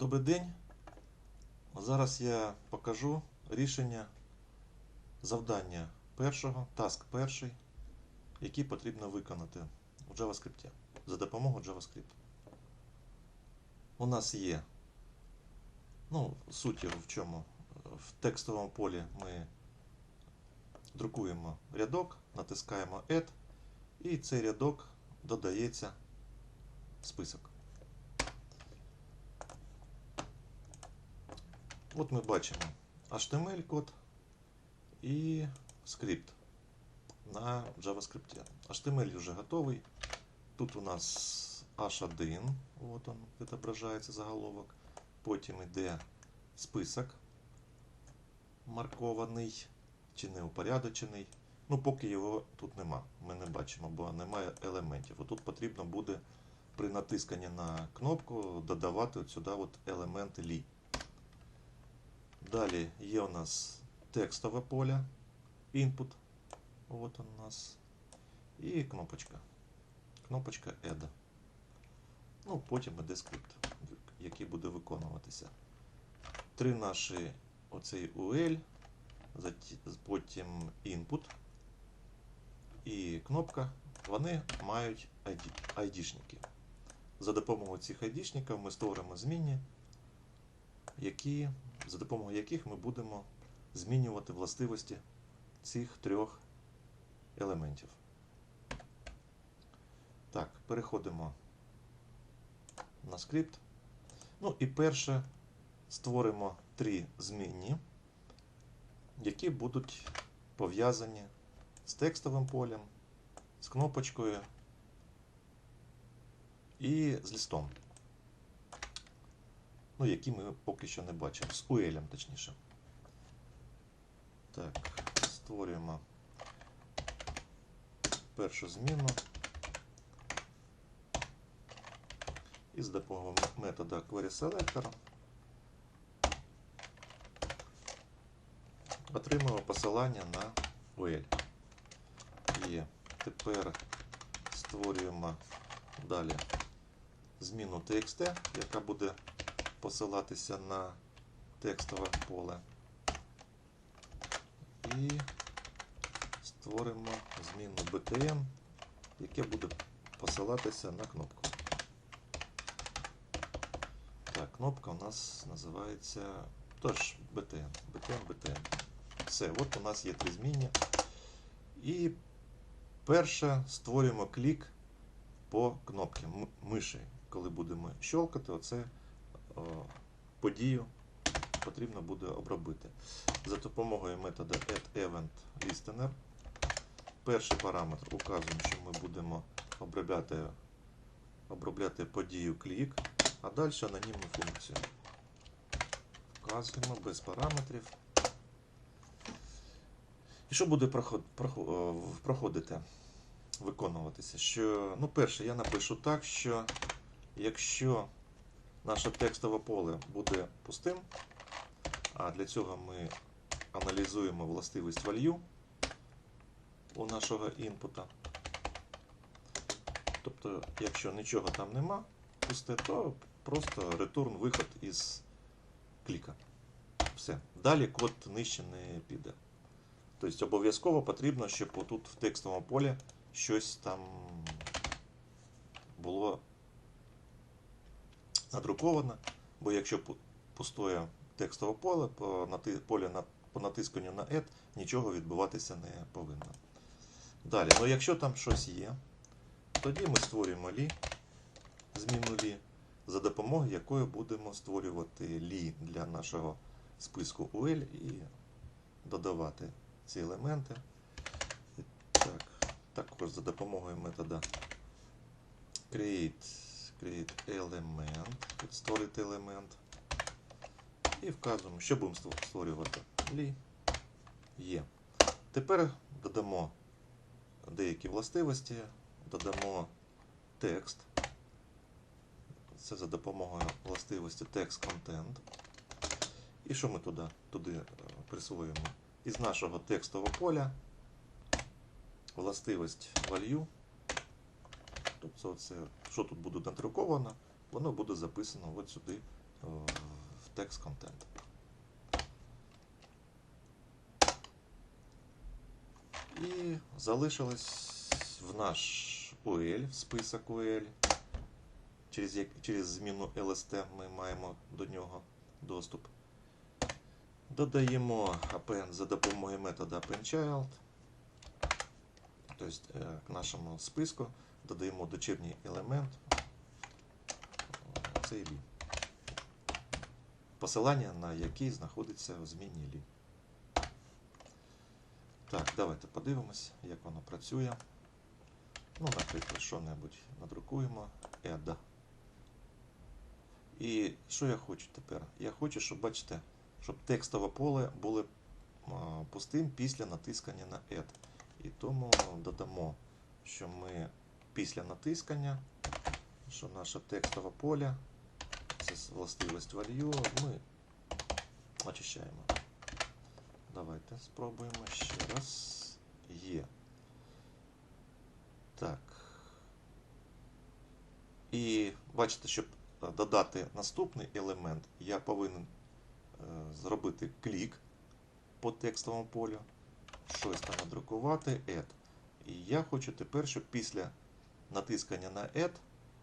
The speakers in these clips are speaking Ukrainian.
Добрий день. Зараз я покажу рішення завдання першого, таск перший, який потрібно виконати у JavaScript за допомогою JavaScript. У нас є, ну, суть в чому. В текстовому полі ми друкуємо рядок, натискаємо Add, і цей рядок додається в список. От ми бачимо HTML код і скрипт на JavaScript. HTML вже готовий. Тут у нас H1, от он відображається заголовок. Потім йде список маркований чи неупорядочений. Ну, поки його тут нема. Ми не бачимо, бо немає елементів. Отут потрібно буде при натисканні на кнопку додавати от сюди от елемент лі. Далі є у нас текстове поле, input. От у нас. І кнопочка. Кнопочка Add. Ну, потім іде скрипт, який буде виконуватися. Три наші оцей UL, потім input і кнопка. Вони мають ID, ID-шники. За допомогою цих ID-шників ми створимо змінні, які, за допомогою яких ми будемо змінювати властивості цих трьох елементів. Так, переходимо на скрипт. Ну і перше створимо три змінні, які будуть пов'язані з текстовим полем, з кнопочкою і з листом. Ну, які ми поки що не бачимо. З UL, точніше. Так, створюємо першу зміну. І з допомогою метода QuerySelector отримуємо посилання на UL. І тепер створюємо далі зміну TXT, яка буде посилатися на текстове поле. І створимо зміну BTN, яке буде посилатися на кнопку. Так, кнопка у нас називається тож BTN. BTN. Все, от у нас є три змінні. І перше створюємо клік по кнопці миші. Коли будемо щелкати, оце подію потрібно буде обробити. За допомогою методу addEventListener. Перший параметр указуємо, що ми будемо обробляти, обробляти подію клік, а далі анонімну функцію. Вказуємо без параметрів. І що буде проход, проходити, виконуватися? Що, ну, перше, я напишу так, що якщо наше текстове поле буде пустим, а для цього ми аналізуємо властивість value у нашого інпута. Тобто, якщо нічого там нема, пусте, то просто return виход із кліка. Все. Далі код нижче не піде. Тобто обов'язково потрібно, щоб отут в текстовому полі щось там було надруковано, бо якщо пу- пустує текстове поле, поле по натисканню на Add нічого відбуватися не повинно. Далі, ну якщо там щось є, тоді ми створюємо лі, зміну лі, за допомогою якої будемо створювати лі для нашого списку UL і додавати ці елементи. Так, також за допомогою метода create, create element, створити елемент. І вказуємо, що будемо створювати. Лі є. Тепер додамо деякі властивості, додамо текст. Це за допомогою властивості text content. І що ми туди, туди е, присвоїмо? Із нашого текстового поля властивість value. Тобто, це, що тут буде надруковано, воно буде записано от сюди в текст контент. І залишилось в наш UL, в список UL. Через, як- через зміну LST ми маємо до нього доступ. Додаємо append за допомогою методу appendChild. Тобто е, к нашому списку додаємо дочірній елемент. Це лі. Посилання на який знаходиться в змінній лі. Так, давайте подивимось, як воно працює. Ну, наприклад, що-небудь надрукуємо. Add. І що я хочу тепер? Я хочу, щоб бачите, щоб текстове поле було пустим після натискання на Add. І тому додамо, що ми після натискання, що наше текстове поле, це властивість value, ми очищаємо. Давайте спробуємо ще раз. Є. Так. І бачите, щоб е, додати наступний елемент, я повинен е, зробити клік по текстовому полю, щось там надрукувати, add. І я хочу тепер, щоб після натискання на add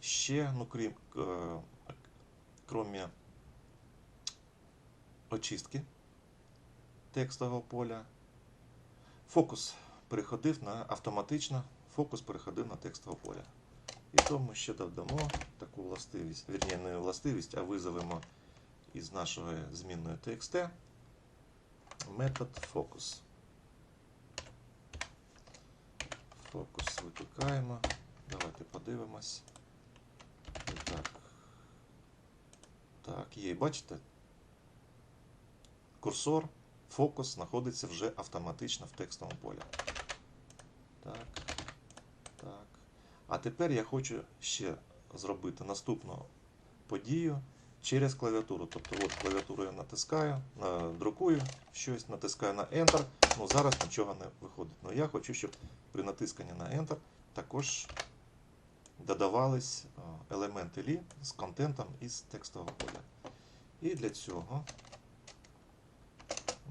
ще, ну крім, е, крім очистки текстового поля, фокус переходив на автоматично, фокус переходив на текстове поле. І тому ще додамо таку властивість, вірні, не властивість, а визовемо із нашої змінної TXT метод focus. Фокус викликаємо. Давайте подивимось. Так. Так, є, бачите? Курсор, фокус знаходиться вже автоматично в текстовому полі. Так. Так. А тепер я хочу ще зробити наступну подію через клавіатуру. Тобто, от клавіатуру я натискаю, друкую щось, натискаю на Enter. Ну зараз нічого не виходить. Ну я хочу, щоб при натисканні на Enter також додавались елементи лі з контентом із текстового поля. І для цього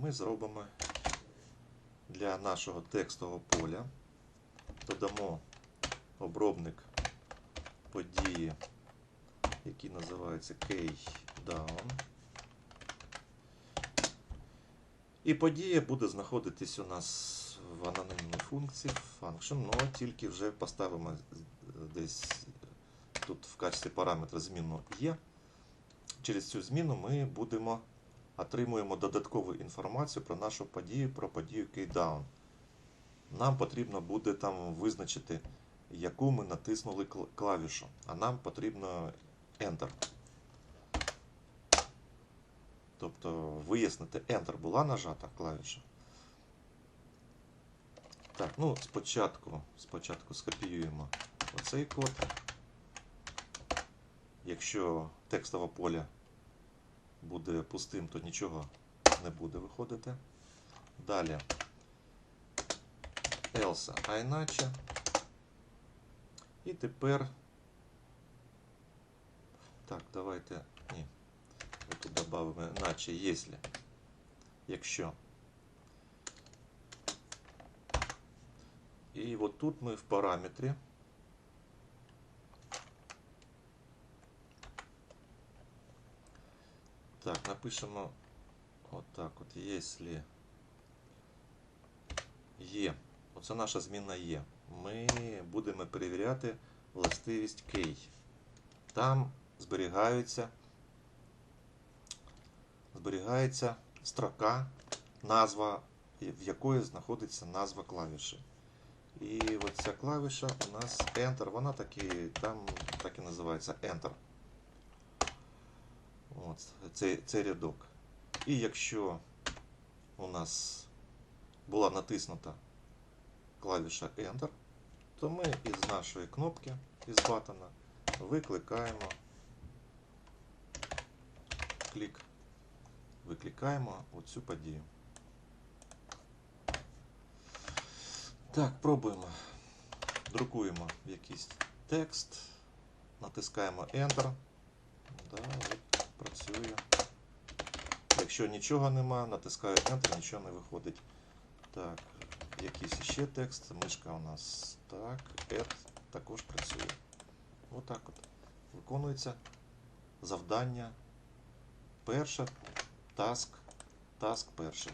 ми зробимо для нашого текстового поля додамо обробник події, який називається keydown. І подія буде знаходитись у нас в анонімній функції function, але тільки вже поставимо десь тут в качестві параметра зміну є. Через цю зміну ми будемо отримуємо додаткову інформацію про нашу подію, про подію keydown. Нам потрібно буде там визначити, яку ми натиснули клавішу, а нам потрібно Enter. Тобто вияснити Enter була нажата клавіша. Так, ну спочатку, спочатку скопіюємо оцей код. Якщо текстове поле буде пустим, то нічого не буде виходити. Далі else, а іначе. І тепер. Так, давайте. Ні. Тут додамо іначе, якщо. Якщо. І от тут ми в параметрі. Так, напишемо отак от, якщо є. Оце наша зміна є. Ми будемо перевіряти властивість key. Там зберігаються, зберігається строка, назва, в якої знаходиться назва клавіші. І от ця клавіша у нас Enter, вона таки, там так і називається Enter. Цей, цей рядок. І якщо у нас була натиснута клавіша Enter, то ми із нашої кнопки, із батона, викликаємо клік, викликаємо оцю подію. Так, пробуємо. Друкуємо якийсь текст, натискаємо Enter. Да, працює. Якщо нічого нема, натискаю Enter, нічого не виходить. Так, якийсь ще текст. Мишка у нас так, Add також працює. Отак от. Виконується завдання. Перше, таск, таск перший.